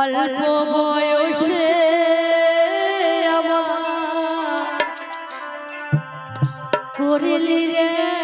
অল্প বয় করিলি রে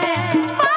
Yeah.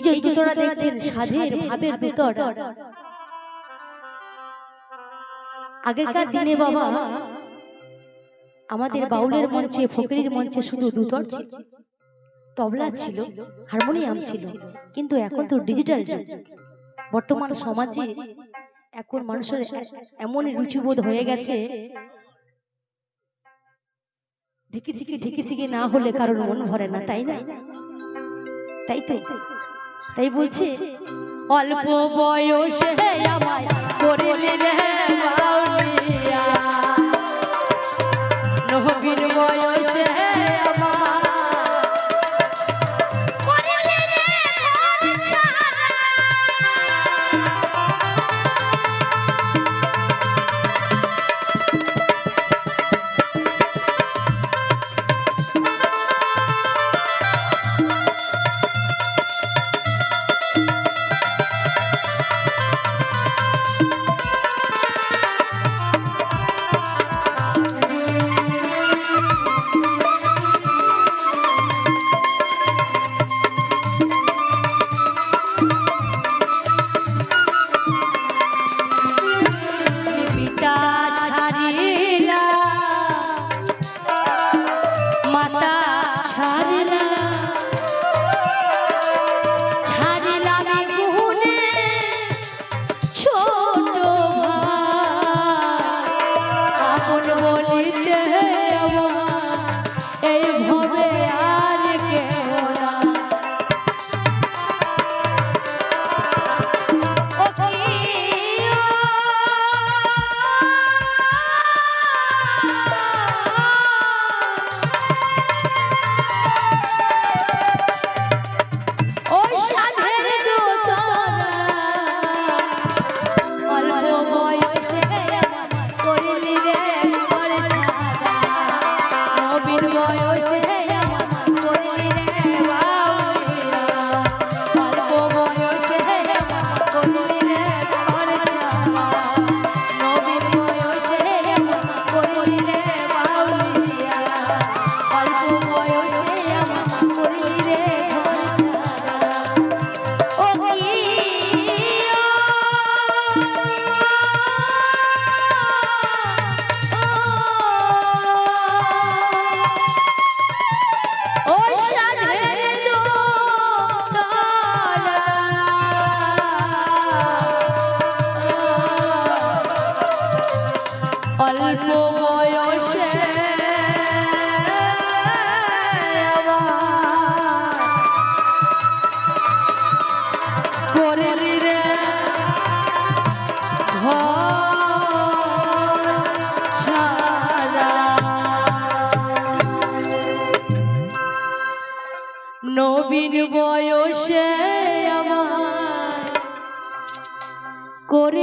এই যে জুতোটা দেখছেন সাধের ভাবের ভিতর। আগেকার দিনে বাবা আমাদের বাউলের মঞ্চে ফকরির মঞ্চে শুধু দুতর ছিল তবলা ছিল হারমোনিয়াম ছিল কিন্তু এখন তো ডিজিটাল যুগ। বর্তমান সমাজে এখন মানুষের এমন রুচিবোধ হয়ে গেছে ঢেকে ছিকে ঝিকি না হলে কারোর মন ভরে না তাই না? তাই তো। তাই বলছি অল্প বয়স আমায় বয়সে ওই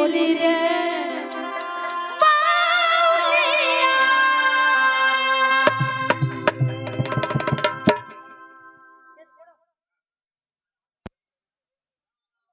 Holy Day.